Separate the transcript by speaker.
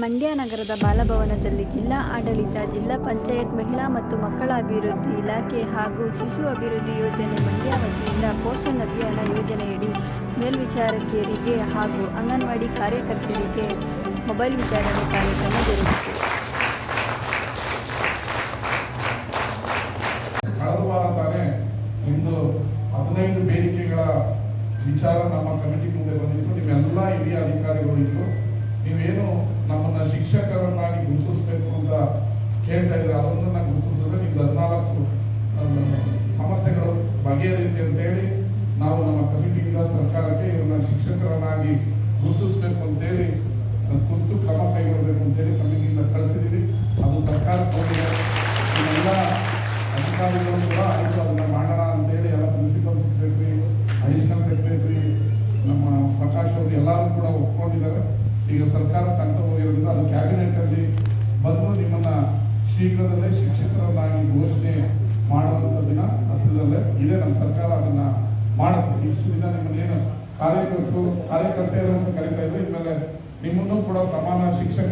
Speaker 1: ಮಂಡ್ಯ ನಗರದ ಬಾಲಭವನದಲ್ಲಿ ಜಿಲ್ಲಾ ಆಡಳಿತ, ಜಿಲ್ಲಾ ಪಂಚಾಯತ್ ಮಹಿಳಾ ಮತ್ತು ಮಕ್ಕಳ ಅಭಿವೃದ್ಧಿ ಇಲಾಖೆ ಹಾಗೂ ಶಿಶು ಅಭಿವೃದ್ಧಿ ಯೋಜನೆ ಮಂಡ್ಯ ವತಿಯಿಂದ ಪೋಷಣ್ ಅಭಿಯಾನ ಯೋಜನೆಯಡಿ ಮೇಲ್ವಿಚಾರಕಿಯರಿಗೆ ಹಾಗೂ ಅಂಗನವಾಡಿ ಕಾರ್ಯಕರ್ತರಿಗೆ ಮೊಬೈಲ್ ವಿಚಾರಣೆ ಕಾರ್ಯಕ್ರಮ ಜರುಗಿತು.
Speaker 2: ವಿಚಾರ ನಮ್ಮ ಕಮಿಟಿ ಮುಂದೆ ಬಂದಿತ್ತು. ನಿಮ್ಮೆಲ್ಲ ಹಿರಿಯ ಅಧಿಕಾರಿಗಳು ಇದ್ರು. ನೀವೇನು ಶಿಕ್ಷಕರನ್ನಾಗಿ ಗುರುತಿಸಬೇಕು ಅಂತ ಕೇಳ್ತಾ ಇದ್ರೆ ಅದನ್ನ ಗುರುತಿಸಿದ್ರೆ ನಿಮ್ದು ಹದಿನಾಲ್ಕು ಸಮಸ್ಯೆಗಳು ಬಗೆಹರಿಯುತ್ತೆ ಅಂತೇಳಿ ನಾವು ನಮ್ಮ ಕಮಿಟಿಯಿಂದ ಸರ್ಕಾರಕ್ಕೆ ಇವ್ರನ್ನ ಶಿಕ್ಷಕರನ್ನಾಗಿ ಗುರುತಿಸಬೇಕು ಅಂತೇಳಿ ತುರ್ತು ಕ್ರಮ ಕೈಗೊಳ್ಳಬೇಕು ಅಂತೇಳಿ ಕಮಿಟಿಯಿಂದ ಕಳಿಸಿದ್ದೀವಿ ಅದು ಸರ್ಕಾರ ಎಲ್ಲ ಅಧಿಕಾರಿಗಳು ಕೂಡ ಆಯಿತು, ಅದನ್ನ ಮಾಡೋಣ ಅಂತೇಳಿ ಎಲ್ಲ ಪ್ರಿನ್ಸಿಪಲ್ ಸೆಕ್ರೆಟರಿ, ಅಡಿಷನಲ್ ಸೆಕ್ರೆಟರಿ, ನಮ್ಮ ಪ್ರಕಾಶ್ ಅವರು ಎಲ್ಲರೂ ಕೂಡ ಒಪ್ಕೊಂಡಿದ್ದಾರೆ. ಈಗ ಸರ್ಕಾರ ತಂತ ಹೋಗಿರೋದ್ರಿಂದ ಅದು ಕ್ಯಾಬಿನೆಟ್ ಅಲ್ಲಿ ಬಂದು ನಿಮ್ಮನ್ನ ಶೀಘ್ರದಲ್ಲೇ ಶಿಕ್ಷಕರನ್ನಾಗಿ ಘೋಷಣೆ ಮಾಡುವಂಥ ದಿನ ಹತ್ತಿರದಲ್ಲೇ ಇದೆ ನಮ್ಮ ಸರ್ಕಾರ ಅದನ್ನು ಮಾಡುತ್ತೆ. ಇಷ್ಟು ದಿನ ನಿಮ್ಮನ್ನೇನು ಕಾರ್ಯಕರ್ತರು ಕಾರ್ಯಕರ್ತೆಯರು ಅಂತ ಕರಿತಾ ಇದ್ರು ಇನ್ಮೇಲೆ ನಿಮ್ಮನ್ನು ಕೂಡ ಸಮಾನ ಶಿಕ್ಷಕರ